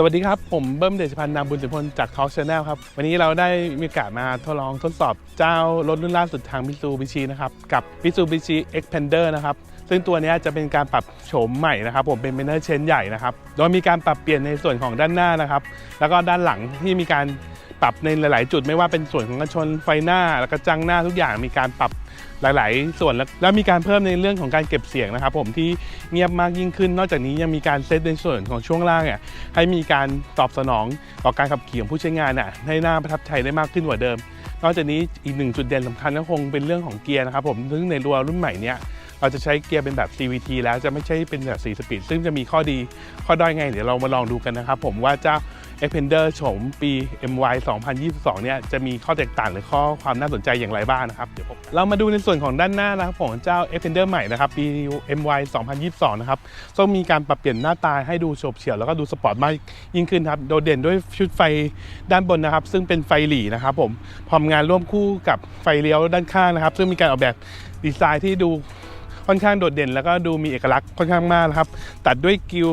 สวัสดีครับ ผมเบิ้มเดชพันธ์นามบุญสิพลจากทอ l ช Channel ครับ วันนี้เราได้มีโอกาสมาทดลองทดสอบเจ้ารถรุ่นล่าสุดทาง Mitsubishi นะครับ กับ Mitsubishi Xpander นะครับ ซึ่งตัวนี้จะเป็นการปรับโฉมใหม่นะครับ ผมเป็นเมนเนอร์เชนใหญ่นะครับ โดยมีการปรับเปลี่ยนในส่วนของด้านหน้านะครับ แล้วก็ด้านหลังที่มีการปรับในหลาย ๆ จุดไม่ว่าเป็นส่วนของกันชนไฟหน้า แล้วก็จังหน้าทุกอย่างมีการปรับ หลาย ๆ ส่วนแล้วมีการเพิ่มในเรื่องของการเก็บเสียงนะครับผมที่เงียบมากยิ่งขึ้น นอกจากนี้ยังมีการเซตในส่วนของช่วงล่างเนี่ยให้มีการตอบสนองต่อการขับขี่ของผู้ใช้งานน่ะให้น่าประทับใจได้มากขึ้นกว่าเดิม นอกจากนี้อีกหนึ่งจุดเด่นสำคัญก็คงเป็นเรื่องของเกียร์นะครับผมซึ่งในรัวรุ่นใหม่เนี้ยเราจะใช้เกียร์เป็นแบบ CVT แล้วจะไม่ใช่เป็นแบบ4สปีดซึ่งจะมีข้อดีข้อด้อยไง เดี๋ยวเรามาลองดูกันนะครับผมว่าเจ้า Xpander โฉมปี MY 2022 เนี่ยจะมีข้อแตกต่างหรือข้อความน่าสนใจอย่างไรบ้างนะครับเดี๋ยวผมเรามาดูในส่วนของด้านหน้านะครับของเจ้า Xpander ใหม่นะครับปี MY 2022 นะครับต้องมีการปรับเปลี่ยนหน้าตาให้ดูโฉบเฉี่ยวแล้วก็ดูสปอร์ตมากยิ่งขึ้นครับโดดเด่นด้วยชุดไฟด้านบนนะครับ ซึ่งเป็นไฟหลีนะครับผมพร้อมงานร่วมคู่กับไฟเลี้ยวด้านข้างนะครับ ซึ่งมีการออกแบบดีไซน์ที่ดู ค่อนข้างโดดเด่น แล้วก็ดูมีเอกลักษณ์ค่อนข้างมากนะครับ ตัดด้วยกิล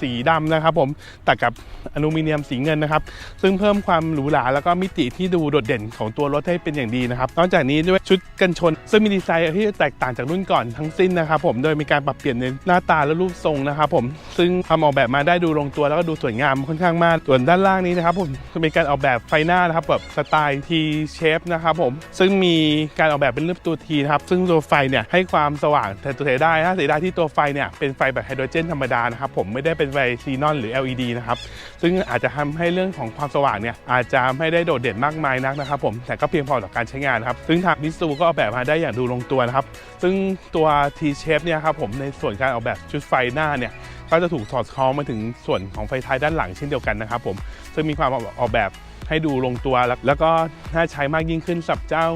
สีดำนะครับ ผมตัดกับอลูมิเนียมสีเงินนะครับ ซึ่งเพิ่มความหรูหราแล้วก็มิติที่ดูโดดเด่นของตัวรถให้เป็นอย่างดีนะครับ นอกจากนี้ด้วยชุดกันชน ซึ่งมีดีไซน์ที่แตกต่างจากรุ่นก่อนทั้งสิ้นนะครับ ผมโดยมีการปรับเปลี่ยนในหน้าตาและรูปทรงนะครับ ผมซึ่งทำออกแบบมาได้ดูลงตัวแล้วก็ดูสวยงามค่อนข้างมากส่วนด้านล่างนี้นะครับ ผมมีการออกแบบไฟหน้านะครับแบบสไตล์ T shape นะครับผมซึ่งมีการออกแบบเป็นรูปตัว T นะครับซึ่งตัวไฟเนี่ยให้ความสว่างแต่ตัวเสียได้ถ้าเสียดายที่ตัวไฟเนี่ยเป็นไฟแบบไฮโดรเจนธรรมดานะครับผมไม่ได้เป็นไฟซีนอนหรือ LED นะครับซึ่งอาจจะทำให้เรื่องของความสว่างเนี่ยอาจจะไม่ได้โดดเด่นมากมายนักนะครับผมแต่ก็เพียงพอต่อการใช้งานครับซึ่งทางมิสซูก็ออกแบบมาได้อย่างดูลงตัวนะครับซึ่งตัว T shape เนี่ยครับผมในส่วนการออกแบบชุดไฟหน้าเนี่ยก็จะถูกสอดคล้องมาถึงส่วนของไฟท้ายด้านหลังเช่นเดียวกันนะครับผมซึ่งมีความออกแบบให้ดูลงตัวแล้วแล้วก็น่าใช้มากยิ่งขึ้นสำหรับเจ้า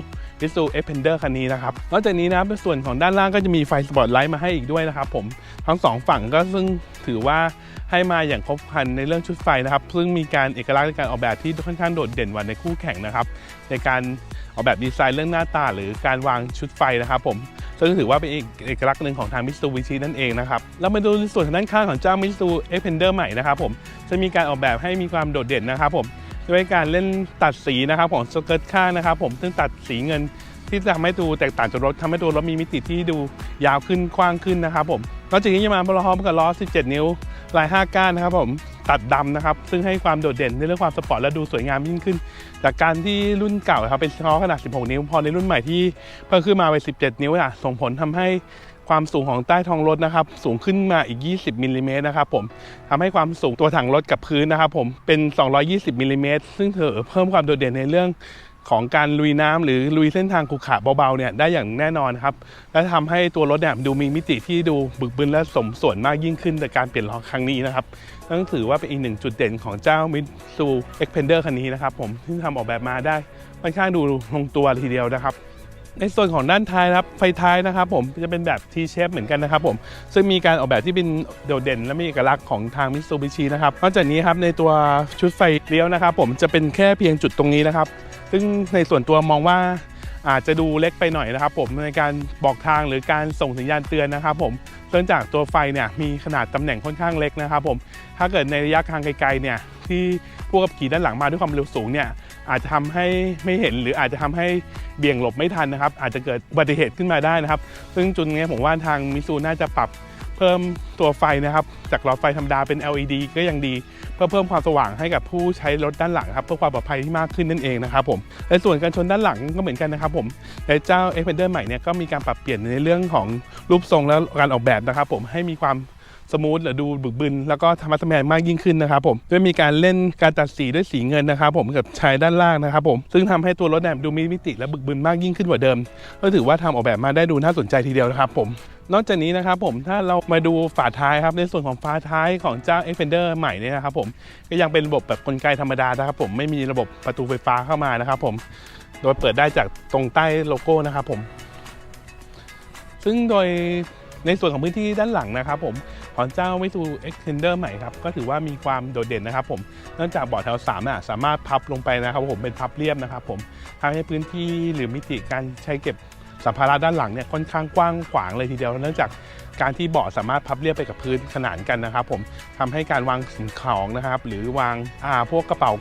มิสูเอฟเพนเดอร์คันนี้นะครับ นอกจากนี้นะครับในส่วนของด้านล่างก็จะมีไฟสปอตไลท์มาให้อีกด้วยนะครับผม ทั้งสองฝั่งก็ซึ่งถือว่าให้มาอย่างครบครันในเรื่องชุดไฟนะครับ ซึ่งมีการเอกลักษณ์ในการออกแบบที่ค่อนข้างโดดเด่นกว่าในคู่แข่งนะครับ ในการออกแบบดีไซน์เรื่องหน้าตา หรือการวางชุดไฟนะครับผมซึ่งถือว่าเป็นเอกลักษณ์หนึ่งของทางมิตซูบิชินั่นเองนะครับ เรามาดูในส่วนทางด้านข้างของเจ้ามิตซูเอฟเพนเดอร์ใหม่นะครับผม จะมีการออกแบบให้มีความโดดเด่นนะครับผม ด้วยการเล่นตัดสีนะครับของสเกิร์ตข้างนะครับผมซึ่งตัดสีเงินที่จะทำให้ดูแตกต่างจากรถทำให้ตัวรถมีมิติที่ดูยาวขึ้นกว้างขึ้นนะครับผมนอกจากนี้ยังมาพร้อมกับล้อ 17 นิ้วลาย 5 ก้านนะครับผมตัดดำนะครับ ซึ่งให้ความโดดเด่นในเรื่องความสปอร์ตและดูสวยงามยิ่งขึ้น จากการที่รุ่นเก่าครับเป็นล้อขนาด 16 นิ้ว พอในรุ่นใหม่ที่เพิ่มขึ้นมาเป็น 17 นิ้วอะส่งผลทำให้ ความสูงของใต้ท้องรถนะครับ สูงขึ้นมาอีก 20มิลลิเมตรนะครับผมทำให้ความสูงตัวถังรถกับพื้นนะครับผมเป็น 220มิลลิเมตรซึ่งเถอเพิ่มความโดดเด่นในเรื่องของการลุยน้ำหรือลุยเส้นทางขรุขระเบาๆเนี่ยได้อย่างแน่นอนครับ และทำให้ตัวรถเนี่ยดูมีมิติที่ดูบึกบึนและสมส่วนมากยิ่งขึ้นจากการเปลี่ยนล้อครั้งนี้นะครับต้องถือว่าเป็นอีกหนึ่งจุดเด่นของเจ้ามิตซูเอ็กเพนเดอร์คันนี้นะครับผมที่ทำออกแบบมาได้ค่อนข้างดูลงตัวทีเดียวนะครับ ในส่วนของด้านท้ายนะครับไฟท้ายนะครับผมจะเป็นแบบ T shape เหมือนกันนะครับผมซึ่งมีการออกแบบที่เป็นโดดเด่น และมีเอกลักษณ์ของทางมิ t ซูบิชินะครับนอกจากนี้ครับในตัวชุดไฟเลี้ยวนะครับผมจะเป็นแค่เพียงจุดตรงนี้นะครับ ซึ่งในส่วนตัวมองว่าอาจจะดูเล็กไปหน่อยนะครับ ผมในการบอกทางหรือการส่งสัญญาณเตือนนะครับ ผมเนื่องจากตัวไฟเนี่ยมีขนาดตำแหน่งค่อนข้างเล็กนะครับ ผมถ้าเกิดในระยะทางไกลๆเนี่ยที่ผู้ขับขี่ด้านหลังมาด้วยความเร็วสูงเนี่ย อาจจะทำให้ไม่เห็นหรืออาจจะทำให้เบี่ยงหลบไม่ทันนะครับ อาจจะเกิดอุบัติเหตุขึ้นมาได้นะครับ ซึ่งจุดนี้ผมว่าทางมิซูน่าจะปรับเพิ่มตัวไฟนะครับ จากหลอดไฟธรรมดาเป็น LED ก็ยังดี เพื่อเพิ่มความสว่างให้กับผู้ใช้รถด้านหลังครับเพื่อความปลอดภัยที่มากขึ้นนั่นเองนะครับผมในส่วนการชนด้านหลังก็เหมือนกันนะครับผมในเจ้า e x p a n d e r ใหม่เนี่ยก็มีการปรับเปลี่ยนในเรื่องของรูปทรงและการออกแบบนะครับ ผมให้มีความ สมูทหรือดูบึกบึนแล้วก็ธรรมะทแมงมากยิ่งขึ้นนะครับผมด้วยมีการเล่นการตัดสีด้วยสีเงินนะครับผมกับชายด้านล่างนะครับผมซึ่งทำให้ตัวรถเนี่ยดูมีมิติและบึกบึนมากยิ่งขึ้นกว่าเดิม ก็ถือว่าทำออกแบบมาได้ดูน่าสนใจทีเดียวนะครับผมนอกจากนี้นะครับผมถ้าเรามาดูฝาท้ายครับในส่วนของฝาท้ายของเจ้า e x p a n d e r ใหม่เนี่ยนะครับผมก็ยังเป็นระบบแบบกลไกธรรมดานะครับผมไม่มีระบบประตูไฟฟ้าเข้ามานะครับผมโดยเปิดได้จากตรงใต้โลโก้นะครับผม ซึ่งโดยในส่วนของพื้นที่ด้านหลังนะครับผม ของเจ้า m i t s u Extender ใหม่ครับก็ถือว่ามีความโดดเด่นนะครับผมเนื่องจากเบาะแถว3อะสามารถพับลงไปนะครับผมเป็นพับเรียบนะครับผมทำให้พื้นที่หรือมิติการใช้เก็บสัมภาระด้านหลังเนี่ยค่อนข้างกว้างขวางเลยทีเดียวเนื่องจากการที่เบาะสามารถพับเรียบไปกับพื้นขนานกันนะครับผมทำให้การวางสิ่งของนะครับหรือวางอ่าพวกกระเป๋า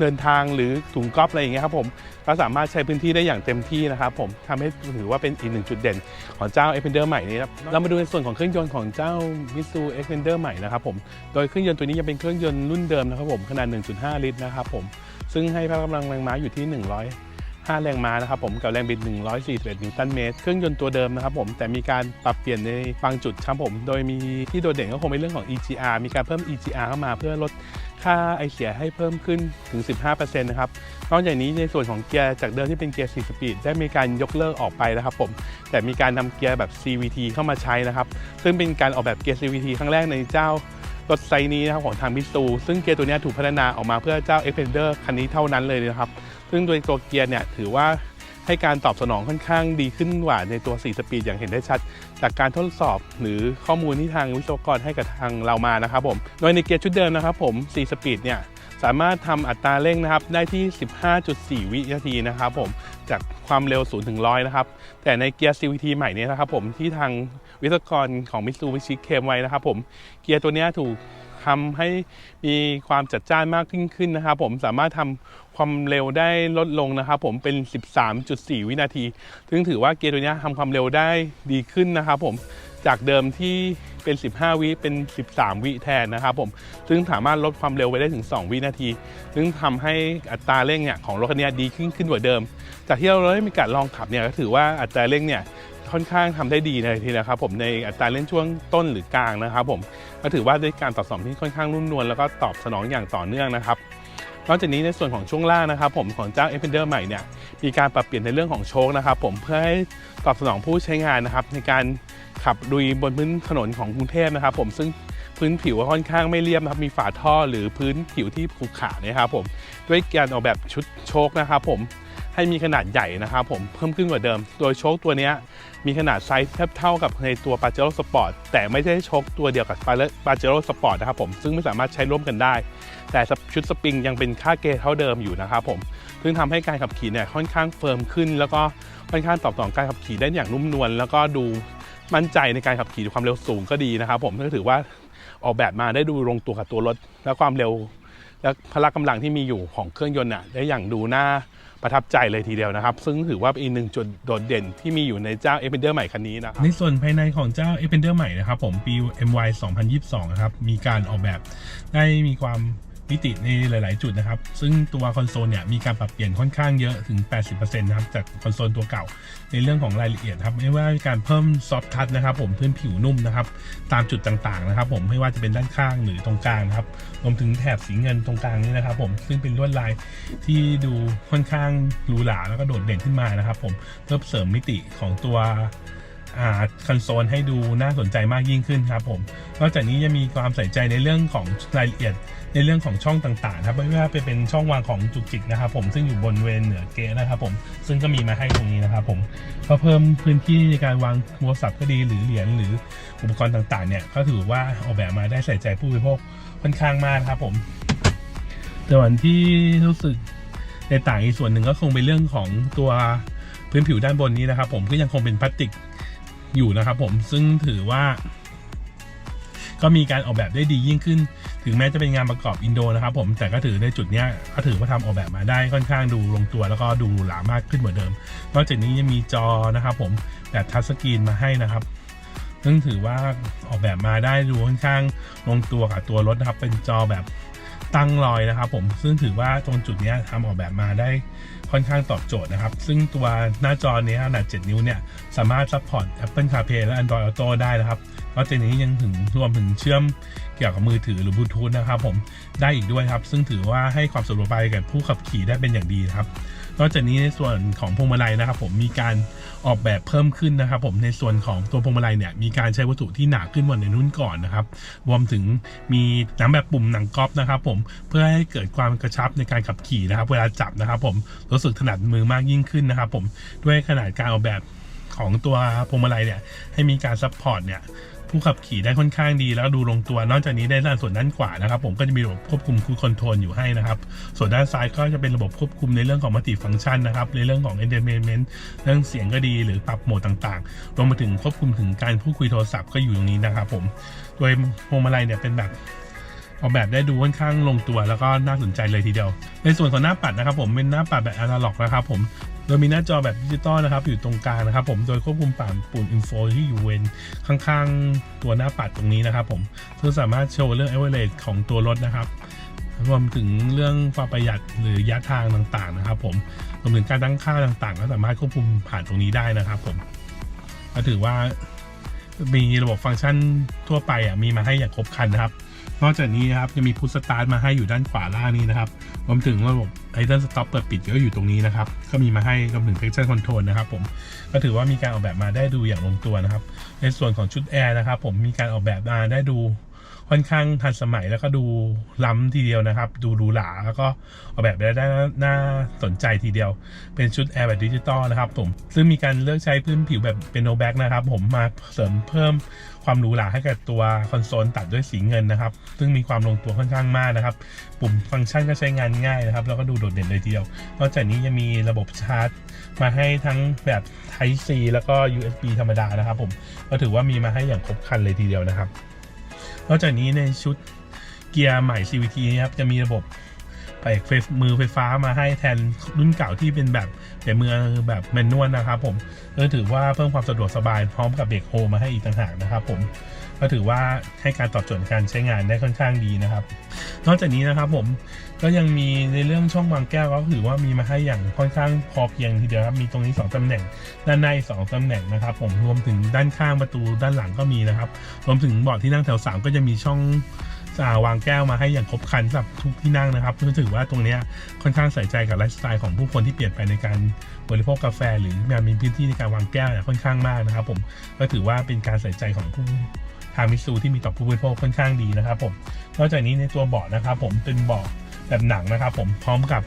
เดินทางหรือถุงก๊อฟอะไรอย่างเงี้ยครับผมก็สามารถใช้พื้นที่ได้อย่างเต็มที่นะครับผมทำให้ถือว่าเป็นอีกหนึ่งจุดเด่นของเจ้า e x p e n d e r ใหม่นี้นะครับเรามาดูในส่วนของเครื่องยนต์ของเจ้า Mitsu e x p e n d e r ใหม่นะครับผมโดยเครื่องยนต์ตัวนี้ยังเป็นเครื่องยนต์รุ่นเดิมนะครับผมขนาด 1.5 ลิตรนะครับผมซึ่งให้พละกำลังแรงม้าอยู่ที่ 5 แรงม้านะครับผมกับแรงบิด 141 นิวตันเมตร เครื่องยนต์ตัวเดิมนะครับผมแต่มีการปรับเปลี่ยนในบางจุดครับผม โดยมีที่โดดเด่นก็คงเป็นเรื่องของ EGR มีการเพิ่ม EGR เข้ามาเพื่อลดค่าไอเสียให้เพิ่มขึ้นถึง 15%นะครับ นอกจากนี้ในส่วนของเกียร์จากเดิมที่เป็นเกียร์ 4 สปีด ได้มีการยกเลิกออกไปนะครับผม แต่มีการนำเกียร์แบบ CVT เข้ามาใช้นะครับ ซึ่งเป็นการออกแบบเกียร์ CVT ครั้งแรกในเจ้า รถไซนี้นะครับของทางมิตซูซึ่งเกียร์ตัวนี้ถูกพัฒนาออกมาเพื่อเจ้า e x p e n d e r คันนี้เท่านั้นเลยนะครับ ซึ่งโดยตัวเกียร์เนี่ยถือว่าให้การตอบสนองค่อนข้างดีขึ้นกว่าในตัว 4 สปีดอย่างเห็นได้ชัด จากการทดสอบหรือข้อมูลที่ทางวิศวกรให้กับทางเรามานะครับผม โดยในเกียร์ชุดเดิมนะครับผม 4 สปีดเนี่ยสามารถทำอัตราเร่งนะครับได้ที่ 15.4 วินาทีนะครับผมจาก ความเร็ว 0 ถึง 100 นะครับ แต่ในเกียร์ CVT ใหม่นี้นะครับผมที่ทางวิศวกรของมิตซูบิชิเคมไว้นะครับผมเกียร์ตัวนี้ถูกทำให้มีความจัดจ้านมากขึ้นขึ้นนะครับผมสามารถทำความเร็วได้ลดลงนะครับผมเป็น 13.4 วินาที ซึ่งถือว่าเกียร์ตัวนี้ทำความเร็วได้ดีขึ้นนะครับผม จากเดิมที่เป็น 15 วิเป็น 13 วิแทนนะครับผม ซึ่งสามารถลดความเร็วไปได้ถึง 2 วินาที ซึ่งทำให้อัตราเร่งเนี่ยของรถคันนี้ดีขึ้นขึ้นกว่าเดิม จากที่เราได้มีการลองขับเนี่ยก็ถือว่าอัตราเร่งเนี่ยค่อนข้างทำได้ดีเลยทีเดียวครับผมในอัตราเร่งช่วงต้นหรือกลางนะครับผมก็ถือว่าได้การตอบสนองที่ค่อนข้างนุ่มนวลแล้วก็ตอบสนองอย่างต่อเนื่องนะครับนอกจากนี้ในส่วนของช่วงล่างนะครับ ผมของเจ้า e x p e n d e r ใหม่เนี่ยมีการปรับเปลี่ยนในเรื่องของโชคนะครับ ผมเพื่อให้ตอบสนองผู้ใช้งานนะครับในการ ขับดุยบนพื้นถนนของกรุงเทพนะครับ ผมซึ่งพื้นผิวค่อนข้างไม่เรียบนะครับมีฝาท่อหรือพื้นผิวที่ขรุขระนะครับผมด้วยการออกแบบชุดโชคนะครับผมให้มีขนาดใหญ่นะครับผมเพิ่มขึ้นกว่าเดิม โดยโชคตัวนี้มีขนาดไซส์เทียบเท่ากับในตัว p a j e r o Sport แต่ไม่ใช่โชคตัวเดียวกับ p a j e r o Sport นะครับผมซึ่งไม่สามารถใช้ร่วมกันได้ แต่ชุดสปริงยังเป็นค่าเกจเท่าเดิมอยู่นะครับผมซึ่งทำให้การขับขี่เนี่ยค่อนข้างเฟิร์มขึ้น แล้วก็ค่อนข้างตอบสนองการขับขี่ได้อย่างนุ่มนวลแล้วก็ดู มั่นใจในการขับขี่ความเร็วสูงก็ดีนะครับ ผมก็ถือว่าออกแบบมาได้ดูลงตัวกับตัวรถ และความเร็ว และพละกำลังที่มีอยู่ของเครื่องยนต์น่ะได้อย่างดูน่าประทับใจเลยทีเดียวนะครับ ซึ่งถือว่าเป็นอีกหนึ่งจุดโดดเด่นที่มีอยู่ในเจ้า e x p e n d e r ใหม่คันนี้นะครับในส่วนภายในของเจ้า e x p e n d e r ใหม่นะครับผมปี MY 2022 นะครับ มีการออกแบบได้มีความ มิติในหลาย ๆ จุดนะครับ ซึ่งตัวคอนโซลเนี่ยมีการปรับเปลี่ยนค่อนข้างเยอะถึง 80%นะครับจากคอนโซลตัวเก่า ในเรื่องของรายละเอียดครับ ไม่ว่าการเพิ่มซอฟต์ทัชนะครับ ผมพื้นผิวนุ่มนะครับ ตามจุดต่าง ๆ นะครับ ผมไม่ว่าจะเป็นด้านข้างหรือตรงกลางนะครับรวมถึงแถบสีเงินตรงกลางนี้นะครับ ผมซึ่งเป็นลวดลายที่ดูค่อนข้างหรูหราแล้วก็โดดเด่นขึ้นมานะครับ ผมเพิ่มเสริมมิติของตัว คอนโซลให้ดูน่าสนใจมากยิ่งขึ้นครับผมนอกจากนี้ยังมีความใส่ใจในเรื่องของรายละเอียดในเรื่องของช่องต่างๆครับไม่ว่าจะเป็นช่องวางของจุกจิกนะครับ ผมซึ่งอยู่บนเวนเหนือเกนะครับผมซึ่งก็มีมาให้ตรงนี้นะครับผมพอเพิ่มพื้นที่ในการวางโทรศัพท์ก็ดีหรือเหรียญหรืออุปกรณ์ต่างๆเนี่ยก็ถือว่าออกแบบมาได้ใส่ใจผู้บริโภคค่อนข้างมากครับผมส่วนที่รู้สึกในต่างอีกส่วนหนึ่งก็คงเป็นเรื่องของตัวพื้นผิวด้านบนนี้นะครับ ผมก็ยังคงเป็นพลาสติก อยู่นะครับผมซึ่งถือว่า ก็มีการออกแบบได้ดียิ่งขึ้น ถึงแม้จะเป็นงานประกอบอินโดนะครับผมแต่ก็ถือในจุดนี้ก็ถือว่าทำออกแบบมาได้ค่อนข้างดูลงตัวแล้วก็ดูหลามากขึ้นกว่าเดิม นอกจากนี้ยังมีจอนะครับผมแบบทัชสกรีนมาให้นะครับซึ่งถือว่าออกแบบมาได้ดูค่อนข้างลงตัวกับตัวรถนะครับ เป็นจอแบบ ตั้งลอยนะครับผมซึ่งถือว่าตรงจุดนี้ทำออกแบบมาได้ค่อนข้างตอบโจทย์นะครับ ซึ่งตัวหน้าจอนี้ขนาด 7 นิ้วเนี่ยสามารถซัพพอร์ต Apple CarPlay และ Android Auto ได้นะครับนอกจากนี้ยังถึงรวมถึงเชื่อมเกี่ยวกับมือถือหรือบลูทูธนะครับผมได้อีกด้วยครับ ซึ่งถือว่าให้ความสะดวกสบายกับผู้ขับขี่ได้เป็นอย่างดีครับ นอกจากนี้ในส่วนของพวงมาลัยนะครับ ผมมีการออกแบบเพิ่มขึ้นนะครับ ผมในส่วนของตัวพวงมาลัยเนี่ยมีการใช้วัตถุที่หนาขึ้นกว่าในรุ่นก่อนนะครับ รวมถึงมีหนังแบบปุ่มหนังก๊อฟนะครับ ผมเพื่อให้เกิดความกระชับในการขับขี่นะครับ เวลาจับนะครับ ผมรู้สึกถนัดมือมากยิ่งขึ้นนะครับ ผมด้วยขนาดการออกแบบ ของตัวพวงมาลัยเนี่ยให้มีการซัพพอร์ตเนี่ยผู้ขับขี่ได้ค่อนข้างดีแล้วก็ดูลงตัวนอกจากนี้ในด้านส่วนด้านขวานะครับ ผมก็จะมีระบบควบคุมคูคอนโทรลอยู่ให้นะครับ ส่วนด้านซ้ายก็จะเป็นระบบควบคุมในเรื่องของมัลติฟังก์ชันนะครับ ในเรื่องของ entertainment เรื่องเสียงก็ดีหรือปรับโหมดต่างๆ รวมไปถึงควบคุมถึงการพูดคุยโทรศัพท์ก็อยู่ตรงนี้นะครับ ผมโดยพวงมาลัยเนี่ยเป็นแบบออกแบบได้ดูค่อนข้างลงตัวแล้วก็น่าสนใจเลยทีเดียว ในส่วนของหน้าปัดนะครับผมเป็นหน้าปัดแบบอนาล็อกนะครับผม โดยมีหน้าจอแบบดิจิตอลนะครับ อยู่ตรงกลางนะครับ ผมโดยควบคุมผ่านปุ่มอินโฟที่อยู่เวนข้างๆ ตัวหน้าปัดตรงนี้นะครับ ผมซึ่งสามารถโชว์เรื่อง a v e r a g e ของตัวรถนะครับรวมถึงเรื่องความประหยัดหรือระยะทางต่างๆนะครับ ผมรวมถึงการตั้งค่าต่างๆ ก็สามารถควบคุมผ่านตรงนี้ได้นะครับ ผมก็ถือว่ามีระบบฟังก์ชันทั่วไปอะมีมาให้อย่างครบครันนะครับ นอกจากนี้นะครับจะมีพุทสตาร์ทมาให้อยู่ด้านขวาล่างนี้นะครับรวมถึงระบบไอเดนสต็อปเปิดปิดก็อยู่ตรงนี้นะครับ ก็มีมาให้รวมถึงเฟคชั่นคอนโทรลนะครับผมก็ถือว่ามีการออกแบบมาได้ดูอย่างลงตัวนะครับ ในส่วนของชุดแอร์นะครับผมมีการออกแบบมาได้ดู ค่อนข้างทันสมัยแล้วก็ดูล้ำทีเดียวนะครับ ดูหรูหราแล้วก็ออกแบบได้ได้น่าสนใจทีเดียว เป็นชุดแอร์แบบดิจิตอลนะครับผมซึ่งมีการเลือกใช้พื้นผิวแบบเป็นโนแบ็กนะครับ ผมมาเสริมเพิ่มความหรูหราให้กับตัวคอนโซลตัดด้วยสีเงินนะครับ ซึ่งมีความลงตัวค่อนข้างมากนะครับ ปุ่มฟังก์ชันก็ใช้งานง่ายนะครับ แล้วก็ดูโดดเด่นเลยทีเดียวนอกจากนี้ยังมีระบบชาร์จ มาให้ทั้งแบบ Type C แล้วก็ USB ธรรมดานะครับ ผมก็ถือว่ามีมาให้อย่างครบครันเลยทีเดียวนะครับ นอกจากนี้ในชุดเกียร์ใหม่ CVT นะครับ จะมีระบบไปไฟมือไฟฟ้ามาให้แทนรุ่นเก่าที่เป็นแบบเป็นมือแบบแมนนวลนะครับผมก็ถือว่าเพิ่มความสะดวกสบายพร้อมกับเบรกโฮมาให้อีกต่างหากนะครับผม ก็ถือว่าให้การตอบโจทย์การใช้งานได้ค่อนข้างดีนะครับ นอกจากนี้นะครับผมก็ยังมีในเรื่องช่องวางแก้วก็ถือว่ามีมาให้อย่างค่อนข้างพอเพียงทีเดียวครับมีตรงนี้ 2ตำแหน่ง ด้านใน 2ตำแหน่งนะครับ ผมรวมถึงด้านข้างประตูด้านหลังก็มีนะครับรวมถึงเบาะที่นั่งแถว 3 ก็จะมีช่องาวางแก้วมาให้อย่างครบครันสำหรับทุกที่นั่งนะครับเพื่อถือว่าตรงนี้ค่อนข้างใส่ใจกับไลฟ์สไตล์ของผู้คนที่เปลี่ยนไปในการบริโภคกาแฟ หรือมีพื้นที่ในการวางแก้วค่อนข้างมากนะครับ ผมก็ถือว่าเป็นการใส่ใจของผู้างมิตซูที่มีต่อผู้บริโภคค่อนข้างดีนะครับผมนอกจากนี้ในตัวเบาะนะครับผมเป็นเบาะแบบหนังนะครับผมพร้อมกับ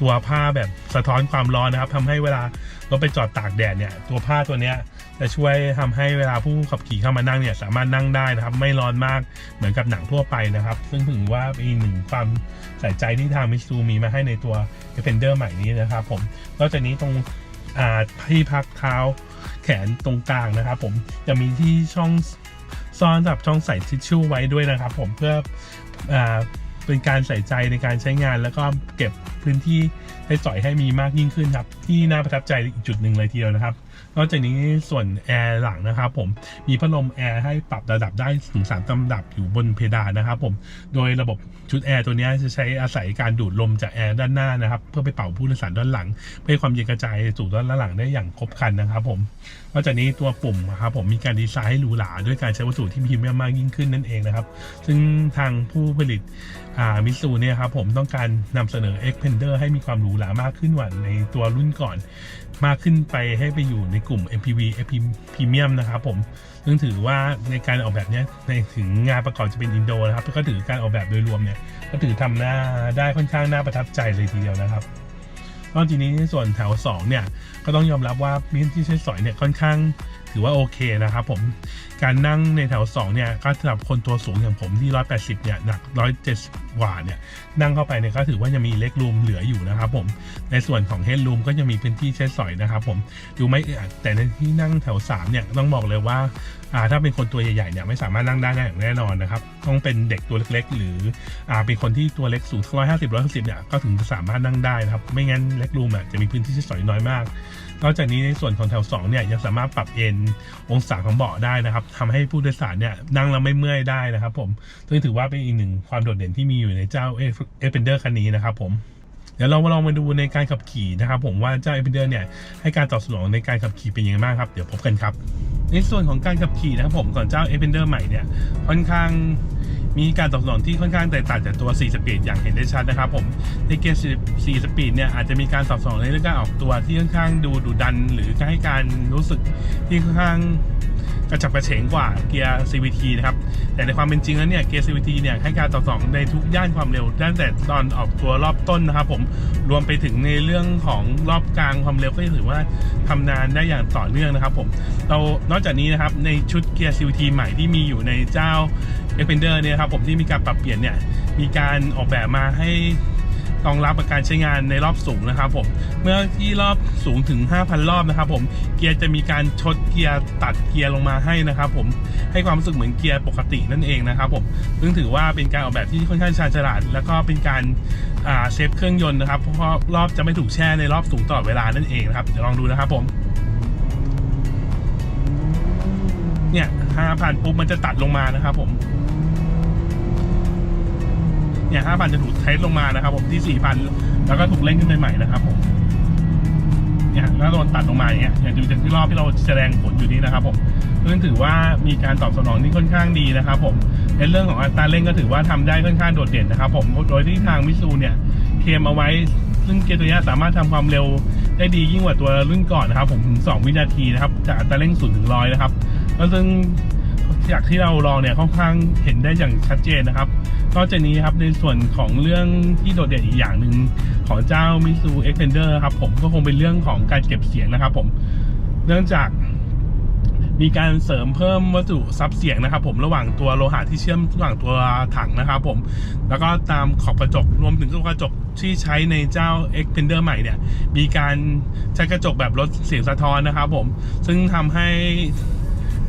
ตัวผ้าแบบสะท้อนความร้อนนะครับทำให้เวลารถไปจอดตากแดดเนี่ยตัวผ้าตัวเนี้ยจะช่วยทำให้เวลาผู้ขับขี่เข้ามานั่งเนี่ยสามารถนั่งได้นะครับ ไม่ร้อนมากเหมือนกับหนังทั่วไปนะครับ ซึ่งถือว่าเป็นหนึ่งความใส่ใจที่ทางมิซูมีมาให้ในตัว d e f e n d e r ใหม่นี้นะครับผมนอกจากนี้ตรงอ่าที่พักเท้าแขนตรงกลางนะครับ ผมจะมีที่ช่อง ซ่อนจับช่องใส่ทิชชู่ไว้ด้วยนะครับ ผมเพื่ออเป็นการใส่ใจในการใช้งาน แล้วก็เก็บพื้นที่ให้สอยให้มีมากยิ่งขึ้นครับ ที่น่าประทับใจอีกจุดหนึ่งเลยทีเดียวนะครับ นอกจากนี้ส่วนแอร์หลังนะครับผมมีพัดลมแอร์ให้ปรับระดับได้ถึง3ลำดับอยู่บนเพดานนะครับผมโดยระบบชุดแอร์ตัวนี้จะใช้อาศัยการดูดลมจากแอร์ด้านหน้านะครับ เพื่อไปเป่าผู้โดยสารด้านหลัง เพื่อให้ความเย็นกระจายสู่ด้านหลังได้อย่างครบครันนะครับผมนอกจากนี้ตัวปุ่มนะครับผมมีการดีไซน์ให้หรูหราด้วยการใช้วัสดุที่พรีเมียมมากยิ่งขึ้นนั่นเองนะครับ ซึ่งทางผู้ผลิตมิสูเนี่ยครับผมต้องการนำเสนอ Xpander ให้มีความหรูหรามากขึ้นกว่าในตัวรุ่นก่อน มากขึ้นไปให้ไปอยู่ในกลุ่ม MPV FP Premium นะครับผมซึ่งถือว่าในการออกแบบเนี้ยในถึงงานประกอบจะเป็นอินโดนะครับก็ถือการออกแบบโดยรวมเนี่ยก็ถือทำหน้าได้ค่อนข้างน่าประทับใจเลยทีเดียวนะครับนอกจากนี้ในส่วนแถว2เนี่ยก็ต้องยอมรับว่าพื้นที่ใช้สอยเนี่ยค่อนข้าง ถือว่าโอเคนะครับผมการนั่งในแถว 2 เนี่ยก็สำหรับคนตัวสูงอย่างผมที่ 180 เนี่ย หนัก 170กว่าเนี่ย นั่งเข้าไปเนี่ยก็ถือว่ายังมีเล็กรูมเหลืออยู่นะครับผม ในส่วนของเฮดรูมก็ยังมีพื้นที่ใช้สอยนะครับผม ดูไม่อึดอัดแต่ในที่นั่งแถว 3 เนี่ย ต้องบอกเลยว่าอ่าถ้าเป็นคนตัวใหญ่ๆเนี่ยไม่สามารถนั่งได้อย่างแน่นอนนะครับ ต้องเป็นเด็กตัวเล็กๆ หรืออ่าเป็นคนที่ตัวเล็กสูง150 160เนี่ยก็ถึงจะสามารถนั่งได้นะครับ ไม่งั้นเล็กรูมอะจะมีพื้นที่ใช้สอยน้อยมาก นอกจากนี้ในส่วนของแถว2เนี่ยยังสามารถปรับเอนองศาของเบาะได้นะครับทำให้ผู้โดยสารเนี่ยนั่งแล้วไม่เมื่อยได้นะครับ ผมซึ่งถือว่าเป็นอีกหนึ่งความโดดเด่นที่มีอยู่ในเจ้าเอฟเ p นเดอร์คันนี้นะครับ ผมเดี๋ยวเรามาลองมาดูในการขับขี่นะครับ ผมว่าเจ้าเอ p นเดอร์เนี่ยให้การตอบสนองในการขับขี่เป็นยังไงบ้างครับ เดี๋ยวพบกันครับ ในส่วนของการขับขี่นะครับผมก่อนเจ้าเอ p นเดอร์ใหม่เนี่ยค่อนข้าง มีการตอบสนองที่ค่อนข้างแตกต่างจากตัว 4 สปีดอย่างเห็นได้ชัดนะครับผมในเกียร์4สปีดเนี่ยอาจจะมีการตอบสนองในเรื่องการออกตัวที่ค่อนข้างดูดุดัน หรือให้การรู้สึกที่ค่อนข้าง กระฉับกระเฉงกว่าเกียร์ CVT นะครับ แต่ในความเป็นจริงแล้วเนี่ยเกียร์ CVT เนี่ยให้การตอบสนองในทุกย่านความเร็วตั้งแต่ตอนออกตัวรอบต้นนะครับผมรวมไปถึงในเรื่องของรอบกลางความเร็วก็ถือว่าทำนานได้อย่างต่อเนื่องนะครับผมเรานอกจากนี้นะครับในชุดเกียร์ CVT ใหม่ที่มีอยู่ในเจ้า e x p e n d e r เนี่ยครับผมที่มีการปรับเปลี่ยนเนี่ยมีการออกแบบมาให้ รองรับกับการใช้งานในรอบสูงนะครับผมเมื่อที่รอบสูงถึง 5,000 รอบนะครับผมเกียร์จะมีการชดเกียร์ตัดเกียร์ลงมาให้นะครับผมให้ความรู้สึกเหมือนเกียร์ปกตินั่นเองนะครับผมซึ่งถือว่าเป็นการออกแบบที่ค่อนข้างชาญฉลาด แล้วก็เป็นการเซฟเครื่องยนต์นะครับเพราะรอบจะไม่ถูกแช่ในรอบสูงตลอดเวลานั่นเองนะครับเดี๋ยวลองดูนะครับผมเนี่ยห้าพันปุ๊บมันจะตัดลงมานะครับผม เนี่ยห้าพันจะถูกเทสลงมานะครับ ผมที่สี่พันแล้วก็ถูกเล่นขึ้นไปใหม่นะครับผมเนี่ยแล้วโดนตัดลงมาอย่างเงี้ยอย่างดูจากที่รอบที่เราแสดงผลอยู่นี้นะครับผมซึ่งถือว่ามีการตอบสนองที่ค่อนข้างดีนะครับผมในเรื่องของอัตราเร่งก็ถือว่าทำได้ค่อนข้างโดดเด่นนะครับ ผมโดยที่ทางมิซูเนี่ยเคมเอาไว้ ซึ่งเกียร์ตัวเนี้สามารถทำความเร็วได้ดียิ่งกว่าตัวรุ่นก่อนนะครับ ผมถึง2วินาทีนะครับจากอัตราเร่ง0ถึง100นะครับแล้วซึ่ง จากที่เราลองเนี่ยค่อนข้างเห็นได้อย่างชัดเจนนะครับนอกจากนี้ครับในส่วนของเรื่องที่โดดเด่นอีกอย่างหนึ่งของเจ้า Mizu Xpander ครับผมก็คงเป็นเรื่องของการเก็บเสียงนะครับผมเนื่องจากมีการเสริมเพิ่มวัสดุซับเสียงนะครับ ผมระหว่างตัวโลหะที่เชื่อมระหว่างตัวถังนะครับผมแล้วก็ตามขอบกระจกรวมถึงตัวกระจกที่ใช้ในเจ้า Xpander ใหม่เนี่ย มีการใช้กระจกแบบลดเสียงสะท้อนนะครับผมซึ่งทำให้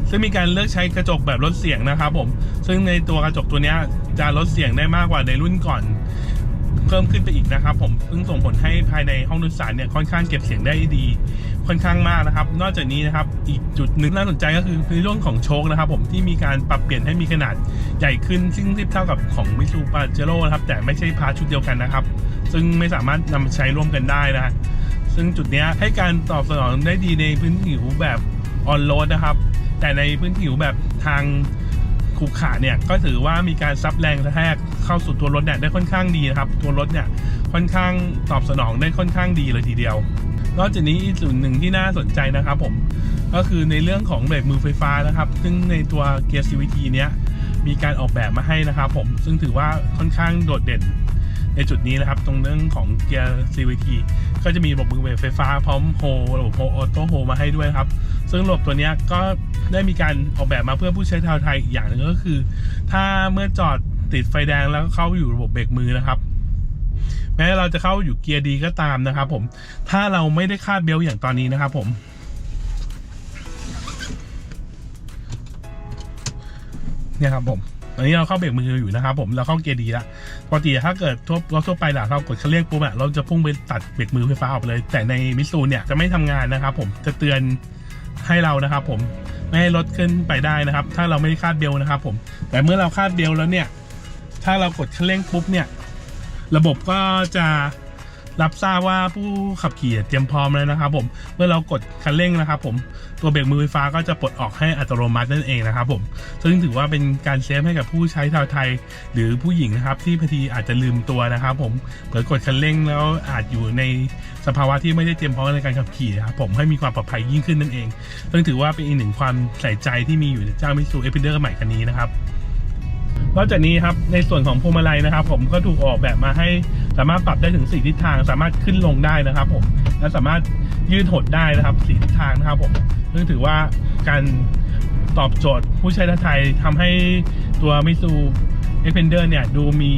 ซึ่งมีการเลือกใช้กระจกแบบลดเสียงนะครับผม ซึ่งในตัวกระจกตัวนี้จะลดเสียงได้มากกว่าในรุ่นก่อน เพิ่มขึ้นไปอีกนะครับผม ซึ่งส่งผลให้ภายในห้องโดยสารเนี่ยค่อนข้างเก็บเสียงได้ดี ค่อนข้างมากนะครับ นอกจากนี้นะครับ อีกจุดหนึ่งน่าสนใจก็คือในเรื่องของโชคนะครับ ผมที่มีการปรับเปลี่ยนให้มีขนาดใหญ่ขึ้น ซึ่งเทียบเท่ากับของมิซูปาเจโร่นะครับ แต่ไม่ใช่พาชุดเดียวกันนะครับ ซึ่งไม่สามารถนำมาใช้ร่วมกันได้นะซึ่งจุดนี้ให้การตอบสนองได้ดีในพื้นผิวแบบออนโรดนะครับ แต่ในพื้นผิวแบบทางขรุขระเนี่ยก็ถือว่ามีการซับแรงกระแทกเข้าสู่ตัวรถเนี่ยได้ค่อนข้างดีนะครับ ตัวรถเนี่ยค่อนข้างตอบสนองได้ค่อนข้างดีเลยทีเดียว นอกจากนี้อีกส่วนหนึ่งที่น่าสนใจนะครับผมก็คือในเรื่องของเบรกมือไฟฟ้านะครับ ซึ่งในตัวเกียร์ CVT เนี้ยมีการออกแบบมาให้นะครับผมซึ่งถือว่าค่อนข้างโดดเด่น ในจุดนี้นะครับ ตรงเรื่องของเกียร์ CVT ก็จะมีระบบมือเบรกไฟฟ้าพร้อมโฮระบบโฮออโต้โฮมาให้ด้วยครับ ซึ่งระบบตัวนี้ก็ได้มีการออกแบบมาเพื่อผู้ใช้ชาวไทยอีกอย่างหนึ่งก็คือ ถ้าเมื่อจอดติดไฟแดงแล้วเข้าอยู่ระบบเบรกมือนะครับแม้เราจะเข้าอยู่เกียร์ดีก็ตามนะครับผม ถ้าเราไม่ได้คาดเบลต์อย่างตอนนี้นะครับผมเนี่ยครับผม อนนี้เราเข้าเบรกมืออยู่นะครับผมเราเข้าเกียร์ดีแล้วปกติถ้าเกิดทั่วรถทั่วไปล่ะเรากดคันเร่งปุ๊บอะเราจะพุ่งไปตัดเบรกมือไฟฟ้าออกไปเลย แต่ในมิสูเนี่ยจะไม่ทำงานนะครับผมจะเตือนให้เรานะครับผมไม่ให้รถขึ้นไปได้นะครับ ถ้าเราไม่ได้คาดเบลนะครับผม แต่เมื่อเราคาดเบลแล้วเนี่ย ถ้าเรากดคันเร่งปุ๊บเนี่ย ระบบก็จะ รับทราบว่าผู้ขับขี่เตรียมพร้อมแล้วนะครับ ผมเมื่อเรากดคันเร่งนะครับ ผมตัวเบรกมือไฟฟ้าก็จะปลดออกให้อัตโนมัตินั่นเองนะครับ ผมซึ่งถือว่าเป็นการเซฟให้กับผู้ใช้ชาวไทย หรือผู้หญิงนะครับ ที่บางทีอาจจะลืมตัวนะครับ ผมเปิดกดคันเร่งแล้วอาจอยู่ในสภาวะที่ไม่ได้เตรียมพร้อมในการขับขี่นะครับผมให้มีความปลอดภัยยิ่งขึ้นนั่นเอง ซึ่งถือว่าเป็นอีกหนึ่งความใส่ใจที่มีอยู่ในเจ้ามิสูเอพิเดอร์ใหม่คันนี้นะครับ นอกจากนี้ครับในส่วนของพวงมาลัยนะครับ ผมก็ถูกออกแบบมาให้สามารถปรับได้ถึงสี่ทิศทาง สามารถขึ้นลงได้นะครับ ผมและสามารถยืดหดได้นะครับสี่ทิศทางนะครับผมซึ่งถือว่าการตอบโจทย์ผู้ใช้ไทยทำให้ตัวมิซูเอ็กเพนเดอร์เนี่ยดูมี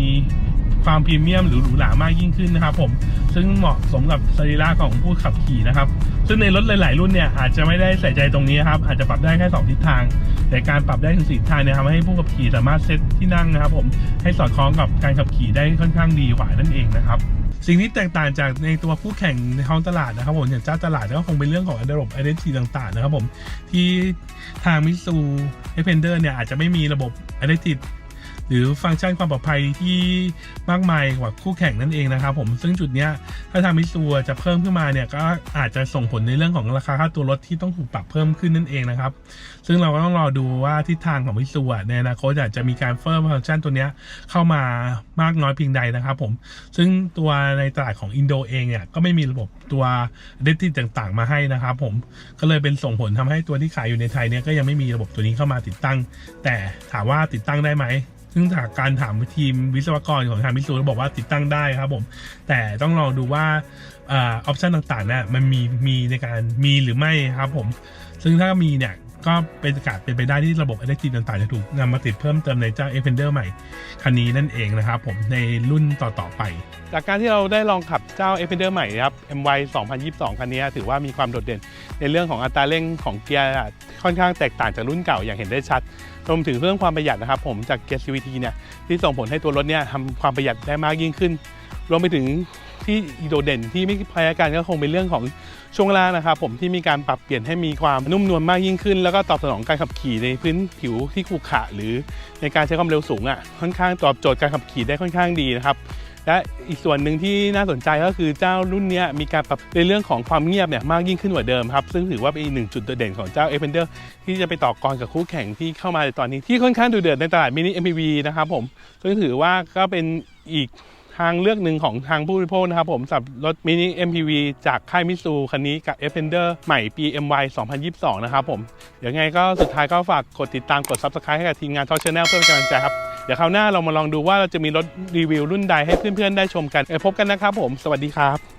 ความพรีเมียมหรือหรูหรามากยิ่งขึ้นนะครับผมซึ่งเหมาะสมกับสรีระของผู้ขับขี่นะครับ ซึ่งในรถหลาย ๆ รุ่นเนี่ยอาจจะไม่ได้ใส่ใจตรงนี้ครับอาจจะปรับได้แค่ 2 ทิศทาง แต่การปรับได้ถึงสี่ทิศทางเนี่ยทำให้ผู้ขับขี่สามารถเซตที่นั่งนะครับผมให้สอดคล้องกับการขับขี่ได้ค่อนข้างดีกว่านั่นเองนะครับสิ่งที่แตกต่างจากในตัวผู้แข่งในท้องตลาดนะครับผมอย่างเจ้าตลาดก็คงเป็นเรื่องของระบบ identity ต่างๆนะครับผมที่ทางมิซูเอเพนเดอร์เนี่ยอาจจะไม่มีระบบ identity หรือฟังก์ชันความปลอดภัยที่มากมายกว่าคู่แข่งนั่นเองนะครับผมซึ่งจุดนี้ถ้าทางมิสูจะเพิ่มขึ้นมาเนี่ยก็อาจจะส่งผลในเรื่องของราคาค่าตัวรถที่ต้องถูกปรับเพิ่มขึ้นนั่นเองนะครับ ซึ่งเราก็ต้องรอดูว่าทิศทางของมิสูในอนาคตอาจจะมีการเพิ่มฟังก์ชันตัวนี้เข้ามามากน้อยเพียงใดนะครับผมซึ่งตัวในตลาดของอินโดเองเนี่ยก็ไม่มีระบบตัวเดตติ้ต่างๆ มาให้นะครับผมก็เลยเป็นส่งผลทำให้ตัวที่ขายอยู่ในไทยเนี่ยก็ยังไม่มีระบบตัวนี้เข้ามาติดตั้ง แต่ถามว่าติดตั้งได้ไหม ซึ่งจากการถามทีมวิศวกรของทางมิสูบอกว่าติดตั้งได้ครับผม แต่ต้องลองดูว่าออปชันต่างๆเนี่ยมันมีมีในการมีหรือไม่ครับผม ซึ่งถ้ามีเนี่ย ก็เป็นโอกาสเป็นไปได้ที่ระบบ a อ t i v ต่างๆ จะถูกนำมาติดเพิ่มเติมในเจ้า e f e n d e r ใหม่ คันนี้นั่นเองนะครับผมในรุ่นต่อ ๆ ไป จากการที่เราได้ลองขับเจ้า e f e n d e r ใหม่ครับ MY 2022 คันนี้ถือว่ามีความโดดเด่น ในเรื่องของอัตราเร่งของเกียร์ค่อนข้างแตกต่างจากรุ่นเก่าอย่างเห็นได้ชัดรวมถึงเรื่องความประหยัดนะครับผมจากเกียร์ CVT เนี่ยที่ส่งผลให้ตัวรถเนี่ยทำความประหยัดได้มากยิ่งขึ้น รวมไปถึงที่โดดเด่นที่ไม่แพ้กันก็คงเป็นเรื่องของ ช่วงล่างนะครับผมที่มีการปรับเปลี่ยนให้มีความนุ่มนวลมากยิ่งขึ้น แล้วก็ตอบสนองการขับขี่ในพื้นผิวที่ขรุขระหรือในการใช้ความเร็วสูงอะค่อนข้างตอบโจทย์การขับขี่ได้ค่อนข้างดีนะครับและอีกส่วนหนึ่งที่น่าสนใจก็คือเจ้ารุ่นนี้มีการปรับในเรื่องของความเงียบเนี่ยมากยิ่งขึ้นกว่าเดิมครับ ซึ่งถือว่าเป็นอีกหนึ่งจุดเด่นของเจ้า e f e n d e r ที่จะไปต่อกรกับคู่แข่งที่เข้ามาในตอนนี้ที่ค่อนข้างดูเดือดในตลาดมินิ MPV นะครับผมซึ่งถือว่าก็เป็นอีก ทางเลือกหนึ่งของทางผู้บริโภคนะครับผมสำหรับรถมินิ MPV จากค่ายมิซูคันนี้กับ e f e n d e r ใหม่ปี MY 2022 นะครับผม เดี๋ยวไงก็สุดท้ายก็ฝากกดติดตามกด Subscribe ให้กับทีมงานทอปชาแนลเพื่อเป็นกำลังใจครับ เดี๋ยวคราวหน้าเรามาลองดูว่าเราจะมีรถรีวิวรุ่นใดให้เพื่อนๆได้ชมกันไปพบกันนะครับผม สวัสดีครับ